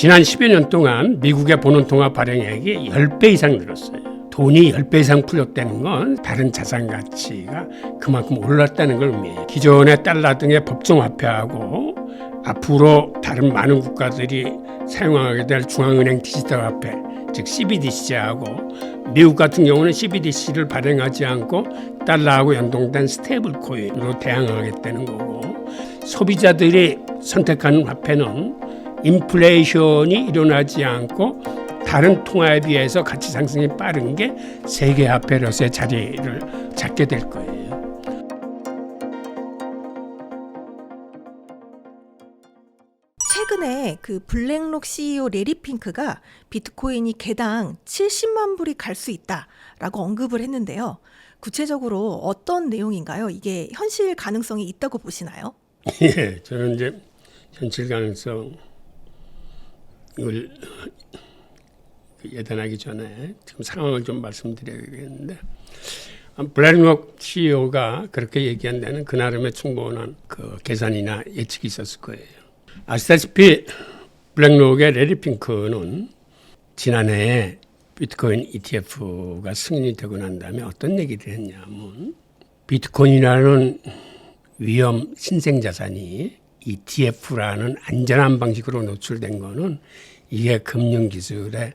지난 10여 년 동안 미국의 보는 통화 발행액이 10배 이상 늘었어요. 돈이 10배 이상 풀렸다는 건 다른 자산 가치가 그만큼 올랐다는 걸 의미해요. 기존의 달러 등의 법정 화폐하고 앞으로 다른 많은 국가들이 사용하게 될 중앙은행 디지털 화폐, 즉 CBDC하고 미국 같은 경우는 CBDC를 발행하지 않고 달러하고 연동된 스테이블 코인으로 대항하겠다는 거고 소비자들이 선택하는 화폐는 인플레이션이 일어나지 않고 다른 통화에 비해서 가치 상승이 빠른 게 세계 화폐로서의 자리를 잡게 될 거예요. 최근에 그 블랙록 CEO 레리 핑크가 비트코인이 개당 70만 불이 갈 수 있다라고 언급을 했는데요. 구체적으로 어떤 내용인가요? 이게 현실 가능성이 있다고 보시나요? 예, 저는 이제 현실 가능성 을 예단하기 전에 지금 상황을 좀 말씀드려야겠는데 블랙록 CEO가 그렇게 얘기한 데는 그 나름의 충분한 그 계산이나 예측이 있었을 거예요. 아시다시피 블랙록의 레리 핑크는 지난해에 비트코인 ETF가 승인이 되고 난 다음에 어떤 얘기를 했냐면 비트코인이라는 위험 신생 자산이 ETF라는 안전한 방식으로 노출된 거는 이게 금융 기술의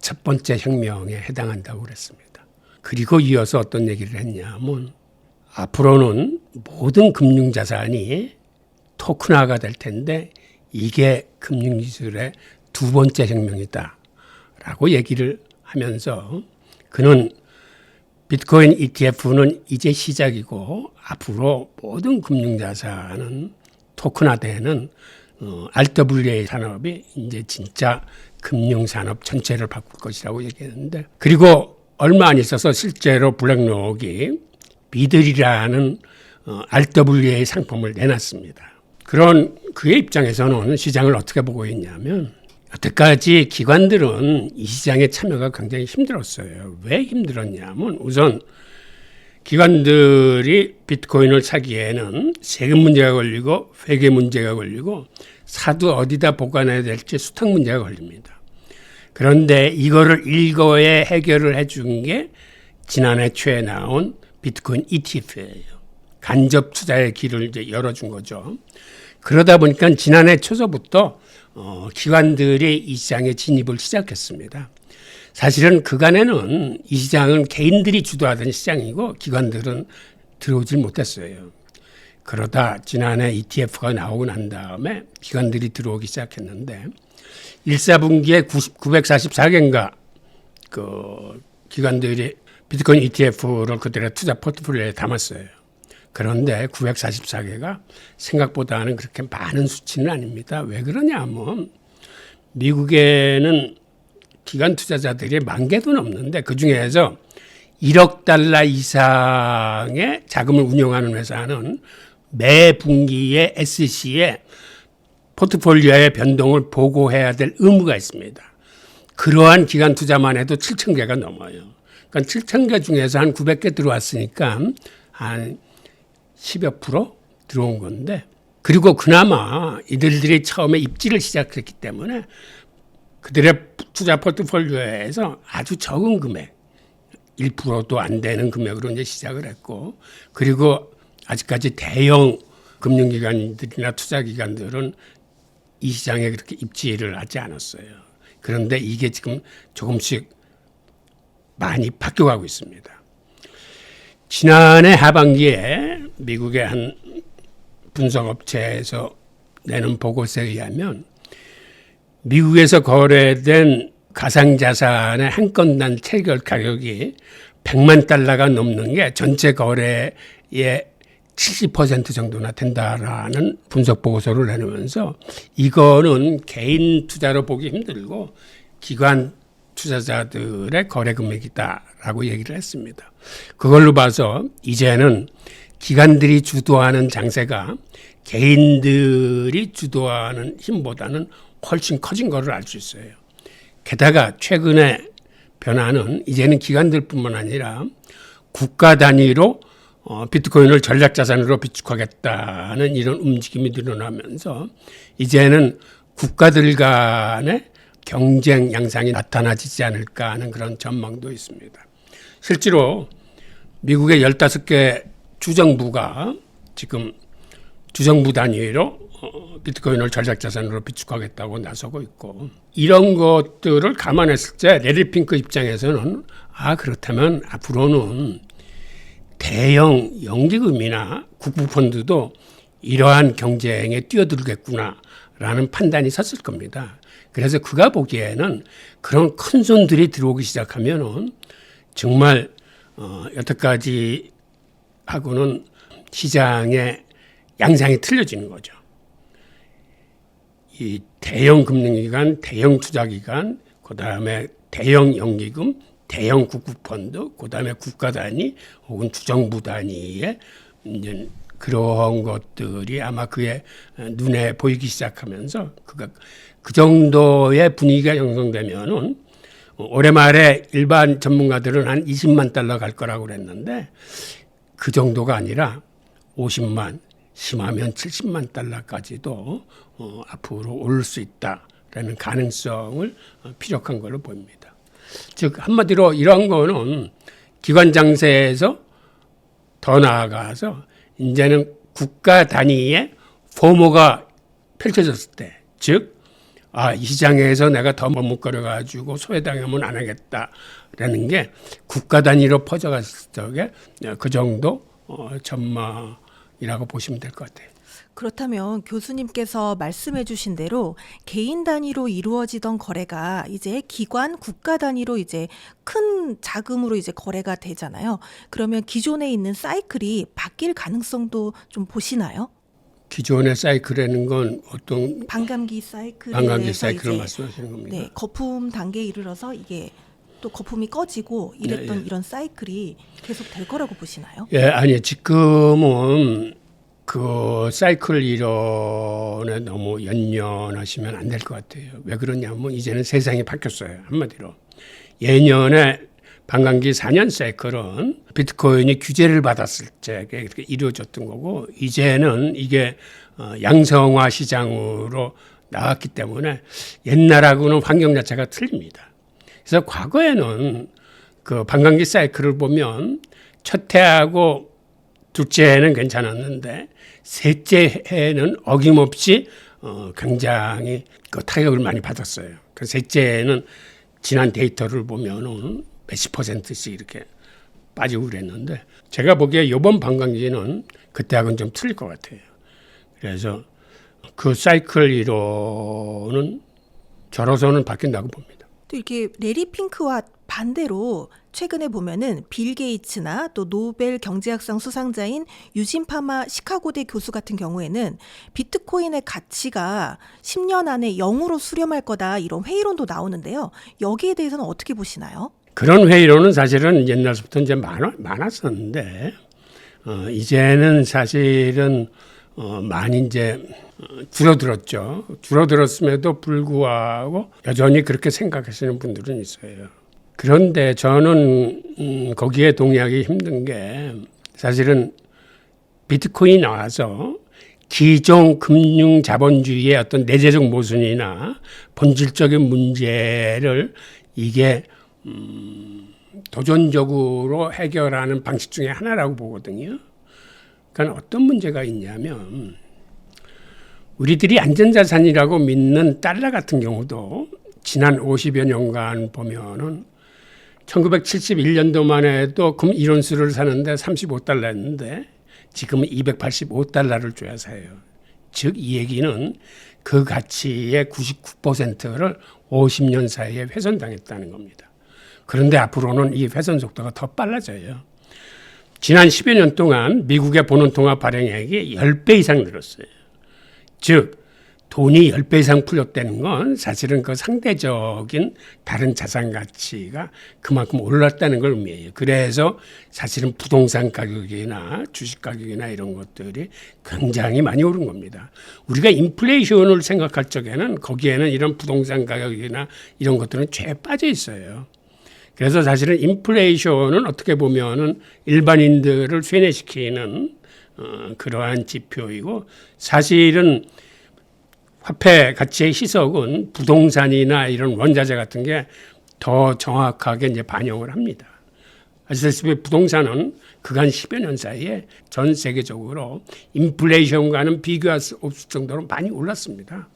첫 번째 혁명에 해당한다고 그랬습니다. 그리고 이어서 어떤 얘기를 했냐면 앞으로는 모든 금융 자산이 토큰화가 될 텐데 이게 금융 기술의 두 번째 혁명이다 라고 얘기를 하면서 그는 비트코인 ETF는 이제 시작이고 앞으로 모든 금융자산은 토큰화되는 어, RWA 산업이 이제 진짜 금융산업 전체를 바꿀 것이라고 얘기했는데 그리고 얼마 안 있어서 실제로 블랙록이 비들이라는 어, RWA 상품을 내놨습니다. 그런 그의 입장에서는 시장을 어떻게 보고 있냐면 여태까지 기관들은 이 시장에 참여가 굉장히 힘들었어요. 왜 힘들었냐면 우선 기관들이 비트코인을 사기에는 세금 문제가 걸리고 회계 문제가 걸리고 사도 어디다 보관해야 될지 수탁 문제가 걸립니다. 그런데 이거를 일거에 해결을 해준 게 지난해 초에 나온 비트코인 ETF예요. 간접 투자의 길을 이제 열어준 거죠. 그러다 보니까 지난해 초서부터 어, 기관들이 이 시장에 진입을 시작했습니다. 사실은 그간에는 이 시장은 개인들이 주도하던 시장이고 기관들은 들어오질 못했어요. 그러다 지난해 ETF가 나오고 난 다음에 기관들이 들어오기 시작했는데 1사분기에 944개인가 그 기관들이 비트코인 ETF를 그들의 투자 포트폴리오에 담았어요. 그런데 944개가 생각보다는 그렇게 많은 수치는 아닙니다. 왜 그러냐면 미국에는 기관 투자자들이 만 개도 넘는데 그 중에서 1억 달러 이상의 자금을 운용하는 회사는 매 분기에 SC에 포트폴리오의 변동을 보고해야 될 의무가 있습니다. 그러한 기관 투자만 해도 7천 개가 넘어요. 그러니까 7천 개 중에서 한 900개 들어왔으니까 한 10여 프로 들어온 건데 그리고 그나마 이들들이 처음에 입지를 시작했기 때문에 그들의 투자 포트폴리오에서 아주 적은 금액 1%도 안 되는 금액으로 이제 시작을 했고 그리고 아직까지 대형 금융기관들이나 투자기관들은 이 시장에 그렇게 입지를 하지 않았어요. 그런데 이게 지금 조금씩 많이 바뀌어가고 있습니다. 지난해 하반기에 미국의 한 분석업체에서 내는 보고서에 의하면 미국에서 거래된 가상자산의 한 건당 체결 가격이 100만 달러가 넘는 게 전체 거래의 70% 정도나 된다라는 분석 보고서를 내놓으면서 이거는 개인 투자로 보기 힘들고 기관 투자자들의 거래 금액이다라고 얘기를 했습니다. 그걸로 봐서 이제는 기관들이 주도하는 장세가 개인들이 주도하는 힘보다는 훨씬 커진 것을 알 수 있어요. 게다가 최근의 변화는 이제는 기관들뿐만 아니라 국가 단위로 어, 비트코인을 전략 자산으로 비축하겠다는 이런 움직임이 늘어나면서 이제는 국가들 간의 경쟁 양상이 나타나지 않을까 하는 그런 전망도 있습니다. 실제로 미국의 15개 주정부가 지금 주정부 단위로 어, 비트코인을 전략 자산으로 비축하겠다고 나서고 있고 이런 것들을 감안했을 때 레리 핑크 입장에서는 아 그렇다면 앞으로는 대형 연기금이나 국부펀드도 이러한 경쟁에 뛰어들겠구나라는 판단이 섰을 겁니다. 그래서 그가 보기에는 그런 큰 손들이 들어오기 시작하면은 정말 어, 여태까지 하고는 시장의 양상이 틀려지는 거죠. 이 대형 금융기관, 대형 투자기관, 그 다음에 대형 연기금, 대형 국부펀드, 그 다음에 국가 단위 혹은 주정부 단위의 이제 그런 것들이 아마 그의 눈에 보이기 시작하면서 그가 그 정도의 분위기가 형성되면은 올해 말에 일반 전문가들은 한 20만 달러 갈 거라고 그랬는데 그 정도가 아니라 50만, 심하면 70만 달러까지도 어, 앞으로 오를 수 있다라는 가능성을 어, 피력한 걸로 보입니다. 즉 한마디로 이런 거는 기관 장세에서 더 나아가서 이제는 국가 단위의 포모가 펼쳐졌을 때, 즉, 아, 이 시장에서 내가 더 머뭇거려가지고 소외당하면 안 하겠다라는 게 국가 단위로 퍼져갔을 적에 그 정도 어, 전망 이라고 보시면 될 것 같아요. 그렇다면 교수님께서 말씀해 주신 대로 개인 단위로 이루어지던 거래가 이제 기관 국가 단위로 이제 큰 자금으로 이제 거래가 되잖아요. 그러면 기존에 있는 사이클이 바뀔 가능성도 좀 보시나요? 기존의 사이클이라는 건 어떤 반감기 사이클 반감기 사이클을 말씀하시는 겁니까? 네, 거품 단계에 이르러서 이게 또 거품이 꺼지고 이랬던 네, 예. 이런 사이클이 계속 될 거라고 보시나요? 예, 아니 지금은 그 사이클 이론에 너무 연연하시면 안 될 것 같아요. 왜 그러냐면 이제는 세상이 바뀌었어요. 한마디로 예년에 반감기 4년 사이클은 비트코인이 규제를 받았을 때 이렇게 이루어졌던 거고 이제는 이게 어, 양성화 시장으로 나왔기 때문에 옛날하고는 환경 자체가 틀립니다. 그래서 과거에는 그 반감기 사이클을 보면 첫 해하고 둘째 해는 괜찮았는데 셋째 해는 어김없이 어, 굉장히 그 타격을 많이 받았어요. 그 셋째 해는 지난 데이터를 보면은 몇십 퍼센트씩 이렇게 빠지고 그랬는데 제가 보기에 이번 반감기는 그때하고는 좀 틀릴 것 같아요. 그래서 그 사이클 이론은 저로서는 바뀐다고 봅니다. 또 이렇게 레리 핑크와 반대로 최근에 보면은 빌 게이츠나 또 노벨 경제학상 수상자인 유진 파마 시카고대 교수 같은 경우에는 비트코인의 가치가 10년 안에 0으로 수렴할 거다 이런 회의론도 나오는데요. 여기에 대해서는 어떻게 보시나요? 그런 회의론은 사실은 옛날부터 이제 많았었는데 어, 이제는 사실은 어, 많이 이제 어, 줄어들었죠. 줄어들었음에도 불구하고 여전히 그렇게 생각하시는 분들은 있어요. 그런데 저는 음, 거기에 동의하기 힘든 게 사실은 비트코인이 나와서 기존 금융 자본주의의 어떤 내재적 모순이나 본질적인 문제를 이게 음, 도전적으로 해결하는 방식 중에 하나라고 보거든요. 그러니까 어떤 문제가 있냐면 우리들이 안전자산이라고 믿는 달러 같은 경우도 지난 50여 년간 보면은 1971년도만 해도 금 1온수를 사는데 35달러였는데 지금은 285달러를 줘야 사요. 즉 이 얘기는 그 가치의 99%를 50년 사이에 훼손당했다는 겁니다. 그런데 앞으로는 이 훼손 속도가 더 빨라져요. 지난 10여 년 동안 미국의 본원통화 발행액이 10배 이상 늘었어요. 즉 돈이 10배 이상 풀렸다는 건 사실은 그 상대적인 다른 자산 가치가 그만큼 올랐다는 걸 의미해요. 그래서 사실은 부동산 가격이나 주식 가격이나 이런 것들이 굉장히 많이 오른 겁니다. 우리가 인플레이션을 생각할 적에는 거기에는 이런 부동산 가격이나 이런 것들은 죄 빠져 있어요. 그래서 사실은 인플레이션은 어떻게 보면은 일반인들을 쇠뇌시키는 어, 그러한 지표이고 사실은 화폐 가치의 희석은 부동산이나 이런 원자재 같은 게 더 정확하게 이제 반영을 합니다. 아시다시피 부동산은 그간 10여 년 사이에 전 세계적으로 인플레이션과는 비교할 수 없을 정도로 많이 올랐습니다.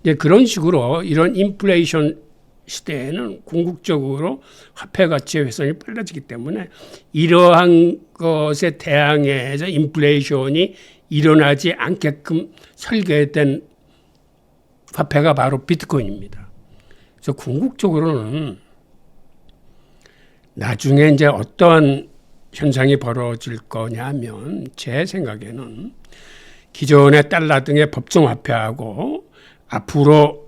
이제 그런 식으로 이런 인플레이션 시대에는 궁극적으로 화폐 가치의 훼손이 빨라지기 때문에 이러한 것에 대항해서 인플레이션이 일어나지 않게끔 설계된 화폐가 바로 비트코인입니다. 그래서 궁극적으로는 나중에 이제 어떠한 현상이 벌어질 거냐면 제 생각에는 기존의 달러 등의 법정 화폐하고 앞으로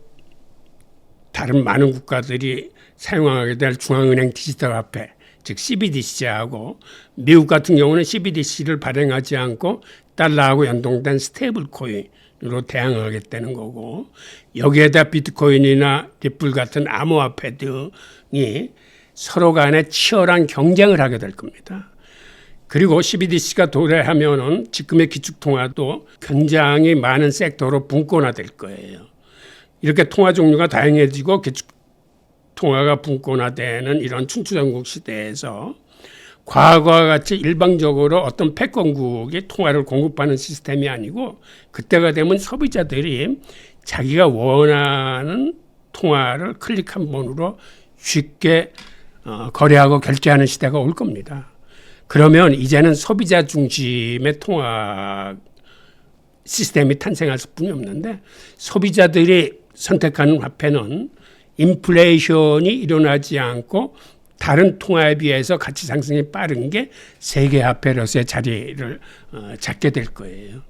다른 많은 국가들이 사용하게 될 중앙은행 디지털 화폐 즉 CBDC하고 미국 같은 경우는 CBDC를 발행하지 않고 달러하고 연동된 스테이블 코인으로 대항하겠다는 거고 여기에다 비트코인이나 리플 같은 암호화폐 등이 서로 간에 치열한 경쟁을 하게 될 겁니다. 그리고 CBDC가 도래하면은 지금의 기축통화도 굉장히 많은 섹터로 분권화될 거예요. 이렇게 통화 종류가 다양해지고 기축 통화가 분권화되는 이런 춘추전국 시대에서 과거와 같이 일방적으로 어떤 패권국이 통화를 공급하는 시스템이 아니고 그때가 되면 소비자들이 자기가 원하는 통화를 클릭 한 번으로 쉽게 어, 거래하고 결제하는 시대가 올 겁니다. 그러면 이제는 소비자 중심의 통화 시스템이 탄생할 수뿐이 없는데 소비자들이 선택하는 화폐는 인플레이션이 일어나지 않고 다른 통화에 비해서 가치 상승이 빠른 게 세계 화폐로서의 자리를 어, 잡게 될 거예요.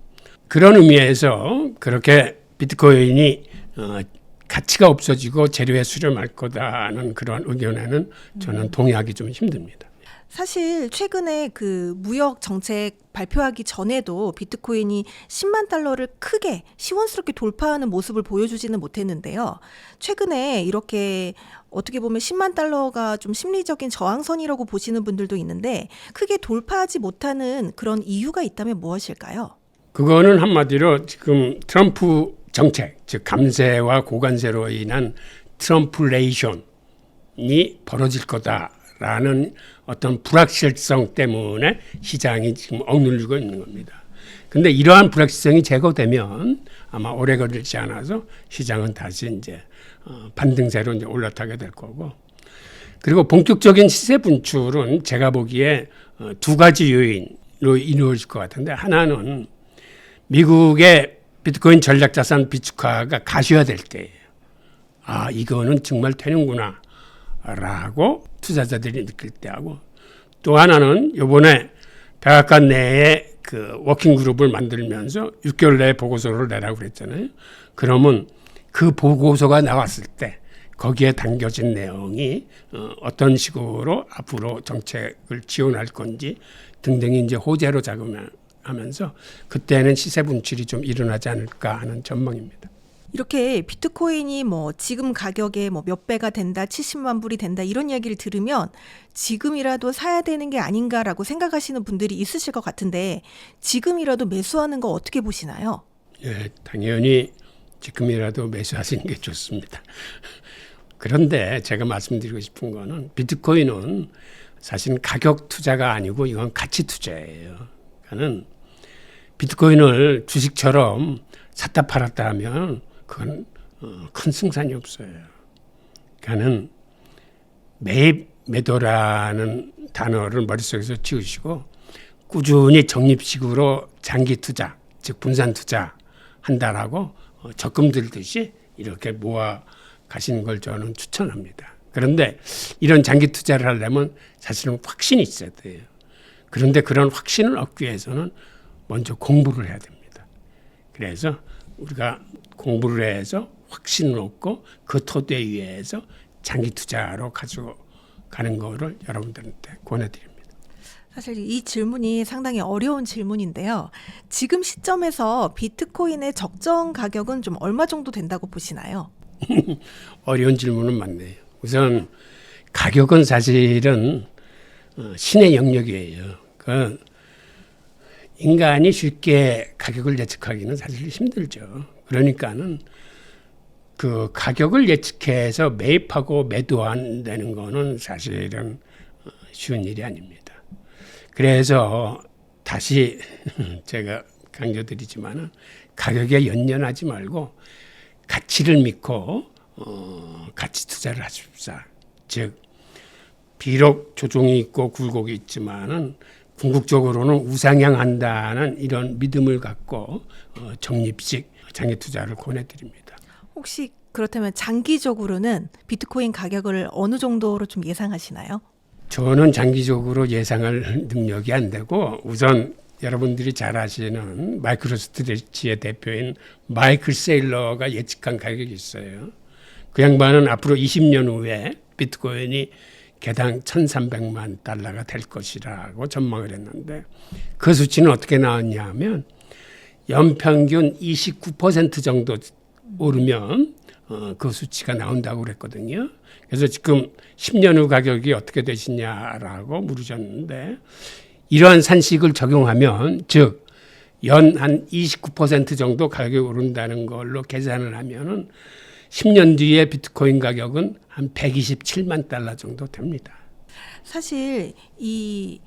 그런 의미에서 그렇게 비트코인이 어, 가치가 없어지고 재료에 수렴할 거다는 그런 의견에는 저는 동의하기 좀 힘듭니다. 사실 최근에 그 무역 정책 발표하기 전에도 비트코인이 10만 달러를 크게 시원스럽게 돌파하는 모습을 보여주지는 못했는데요. 최근에 이렇게 어떻게 보면 10만 달러가 좀 심리적인 저항선이라고 보시는 분들도 있는데 크게 돌파하지 못하는 그런 이유가 있다면 무엇일까요? 그거는 한마디로 지금 트럼프 정책, 즉 감세와 고관세로 인한 트럼플레이션이 벌어질 거다 라는 어떤 불확실성 때문에 시장이 지금 억눌리고 있는 겁니다. 근데 이러한 불확실성이 제거되면 아마 오래 걸리지 않아서 시장은 다시 이제 어, 반등세로 이제 올라타게 될 거고 그리고 본격적인 시세 분출은 제가 보기에 어, 두 가지 요인으로 이루어질 것 같은데 하나는 미국의 비트코인 전략자산 비축화가 가셔야 될 때예요. 아 이거는 정말 되는구나 라고 투자자들이 느낄 때 하고 또 하나는 요번에 백악관 내에 그 워킹 그룹을 만들면서 6개월 내에 보고서를 내라고 그랬잖아요. 그러면 그 보고서가 나왔을 때 거기에 담겨진 내용이 어, 어떤 식으로 앞으로 정책을 지원할 건지 등등이 이제 호재로 작용하면서 그때는 시세 분출이 좀 일어나지 않을까 하는 전망입니다. 이렇게 비트코인이 뭐 지금 가격에 뭐 몇 배가 된다, 70만 불이 된다 이런 이야기를 들으면 지금이라도 사야 되는 게 아닌가라고 생각하시는 분들이 있으실 것 같은데 지금이라도 매수하는 거 어떻게 보시나요? 예, 당연히 지금이라도 매수하시는 게 좋습니다. 그런데 제가 말씀드리고 싶은 거는 비트코인은 사실 가격 투자가 아니고 이건 가치 투자예요. 그러니까는 비트코인을 주식처럼 샀다 팔았다 하면 그건 어, 큰 승산이 없어요. 그러니까는 매입 매도라는 단어를 머릿속에서 지우시고 꾸준히 적립식으로 장기 투자, 즉 분산 투자 한다라고 어, 적금 들듯이 이렇게 모아 가시는 걸 저는 추천합니다. 그런데 이런 장기 투자를 하려면 사실은 확신이 있어야 돼요. 그런데 그런 확신을 얻기 위해서는 먼저 공부를 해야 됩니다. 그래서 우리가 공부를 해서 확신을 얻고 그 토대 위에서 장기 투자로 가지고 가는 거를 여러분들한테 권해드립니다. 사실 이 질문이 상당히 어려운 질문인데요. 지금 시점에서 비트코인의 적정 가격은 좀 얼마 정도 된다고 보시나요? 어려운 질문은 많네요. 우선 가격은 사실은 어, 신의 영역이에요. 그 인간이 쉽게 가격을 예측하기는 사실 힘들죠. 그러니까는 그 가격을 예측해서 매입하고 매도한다는 거는 사실은 어, 쉬운 일이 아닙니다. 그래서 다시 제가 강조드리지만은 가격에 연연하지 말고 가치를 믿고 어, 가치 투자를 하십사. 즉 비록 조종이 있고 굴곡이 있지만은 궁극적으로는 우상향한다는 이런 믿음을 갖고 어, 적립식 장기 투자를 권해드립니다. 혹시 그렇다면 장기적으로는 비트코인 가격을 어느 정도로 좀 예상하시나요? 저는 장기적으로 예상할 능력이 안 되고 우선 여러분들이 잘 아시는 마이크로스트레치의 대표인 마이클 세일러가 예측한 가격이 있어요. 그 양반은 앞으로 20년 후에 비트코인이 개당 1,300만 달러가 될 것이라고 전망을 했는데 그 수치는 어떻게 나왔냐 하면 연평균 29% 정도 오르면 어, 그 수치가 나온다고 그랬거든요. 그래서 지금 10년 후 가격이 어떻게 되시냐라고 물으셨는데 이러한 산식을 적용하면 즉 연 한 29% 정도 가격이 오른다는 걸로 계산을 하면은 10년 뒤에 비트코인 가격은 한 127만 달러 정도 됩니다. 사실 이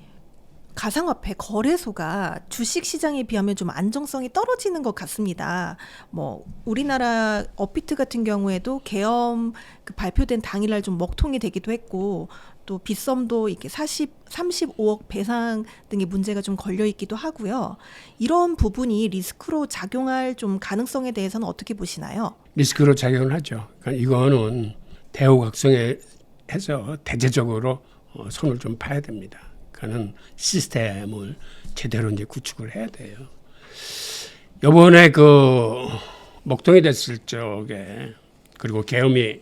가상화폐 거래소가 주식 시장에 비하면 좀 안정성이 떨어지는 것 같습니다. 뭐 우리나라 업비트 같은 경우에도 계엄 그 발표된 당일날 좀 먹통이 되기도 했고 또 빗썸도 이렇게 40, 35억 배상 등의 문제가 좀 걸려 있기도 하고요. 이런 부분이 리스크로 작용할 좀 가능성에 대해서는 어떻게 보시나요? 리스크로 작용을 하죠. 그러니까 이거는 대우각성에 해서 대체적으로 어, 손을 좀 봐야 됩니다. 그는 시스템을 제대로 이제 구축을 해야 돼요. 요번에 그 먹통이 됐을 적에 그리고 계엄이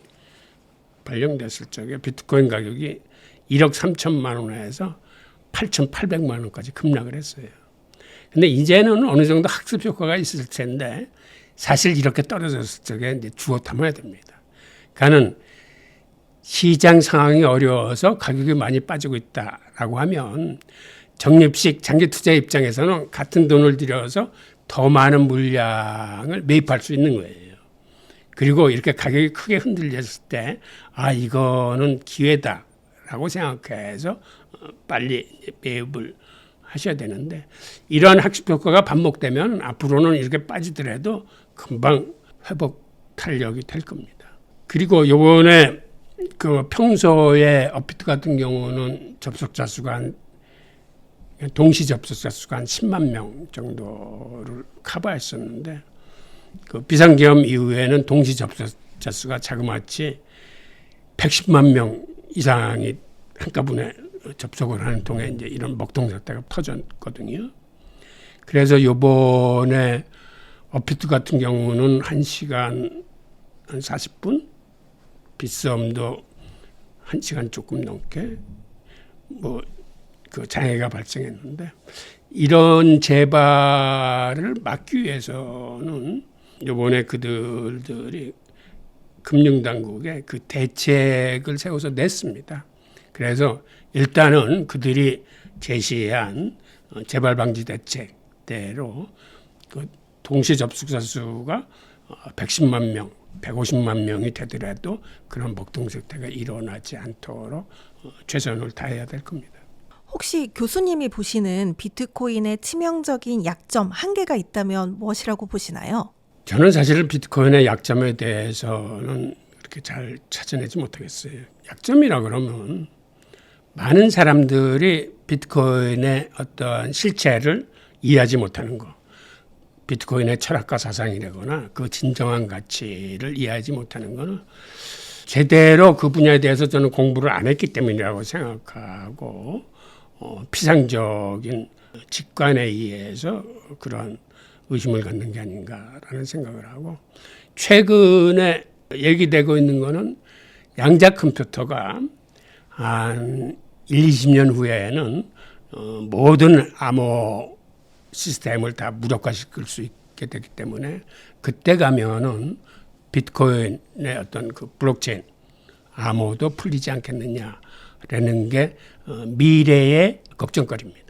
발령됐을 적에 비트코인 가격이 1억 3천만 원에서 8,800만 원까지 급락을 했어요. 근데 이제는 어느 정도 학습 효과가 있을 텐데 사실 이렇게 떨어졌을 적에 이제 주워 담아야 됩니다. 그는 시장 상황이 어려워서 가격이 많이 빠지고 있다라고 하면 적립식 장기 투자 입장에서는 같은 돈을 들여서 더 많은 물량을 매입할 수 있는 거예요. 그리고 이렇게 가격이 크게 흔들렸을 때, 아, 이거는 기회다 라고 생각해서 어, 빨리 매입을 하셔야 되는데, 이러한 학습 효과가 반복되면 앞으로는 이렇게 빠지더라도 금방 회복 탄력이 될 겁니다. 그리고 요번에 그 평소에 업비트 같은 경우는 접속자 수가 한 동시 접속자 수가 한 10만 명 정도를 커버했었는데 그 비상계엄 이후에는 동시 접속자 수가 자그마치 110만 명 이상이 한꺼번에 접속을 하는 통에 이제 이런 먹통 사태가 터졌거든요. 그래서 요번에 업비트 같은 경우는 1시간 한 40분 빗썸도 1시간 조금 넘게 뭐 그 장애가 발생했는데 이런 재발을 막기 위해서는 요번에 그들들이 금융당국에 그 대책을 세워서 냈습니다. 그래서 일단은 그들이 제시한 어, 재발 방지 대책대로 그 동시 접속자 수가 110만 명, 150만 명이 되더라도 그런 먹통 사태가 일어나지 않도록 어, 최선을 다해야 될 겁니다. 혹시 교수님이 보시는 비트코인의 치명적인 약점, 한계가 있다면 무엇이라고 보시나요? 저는 사실 비트코인의 약점에 대해서는 그렇게 잘 찾아내지 못하겠어요. 약점이라 그러면 많은 사람들이 비트코인의 어떠한 실체를 이해하지 못하는 거. 비트코인의 철학과 사상이라거나 그 진정한 가치를 이해하지 못하는 거는 제대로 그 분야에 대해서 저는 공부를 안 했기 때문이라고 생각하고 어, 피상적인 직관에 의해서 그런 의심을 갖는 게 아닌가라는 생각을 하고 최근에 얘기되고 있는 거는 양자 컴퓨터가 한 1, 20년 후에는 어, 모든 암호 시스템을 다 무력화시킬 수 있게 되기 때문에 그때 가면은 비트코인의 어떤 그 블록체인 암호도 풀리지 않겠느냐라는 게 어, 미래의 걱정거리입니다.